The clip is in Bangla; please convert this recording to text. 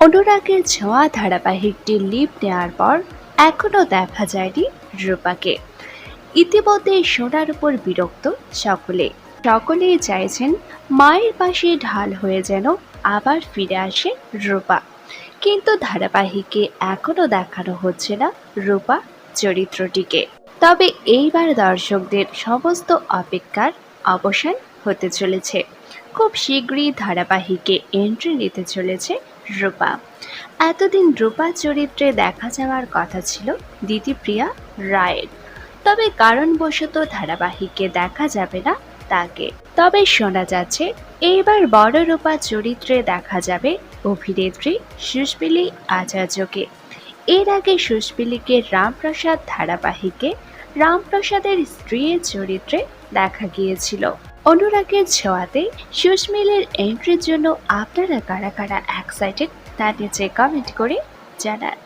অনুরাগের ছোঁয়া ধারাবাহিকটি লিপ নেওয়ার পর এখনও দেখা যায়নি রূপাকে। ইতিমধ্যে সোনার উপর বিরক্ত সকলে। সকলেই চাইছেন মায়ের পাশে ঢাল হয়ে যেন আবার ফিরে আসে রূপা। কিন্তু ধারাবাহিকে এখনও দেখানো হচ্ছে না রূপা চরিত্রটিকে। তবে এইবার দর্শকদের সমস্ত অপেক্ষার অবসান হতে চলেছে। খুব শীঘ্রই ধারাবাহিকে এন্ট্রি নিতে চলেছে রূপা। এতদিন রূপা চরিত্রে দেখা যাওয়ার কথা ছিল দিতিপ্রিয়া রায়ের। তবে কারণবশত ধারাবাহিকে দেখা যাবে না তাকে। তবে শোনা যাচ্ছে, এইবার বড় রূপা চরিত্রে দেখা যাবে অভিনেত্রী সুশমিলি আচার্যকে। এর আগে সুশমিলিকে রামপ্রসাদ ধারাবাহিকে রামপ্রসাদের স্ত্রীর চরিত্রে দেখা গিয়েছিল। অনুরাগের ছোঁয়াতে সুস্মিলের এন্ট্রির জন্য আপনারা কারা কারা এক্সাইটেড তা নিচে কমেন্ট করে জানান।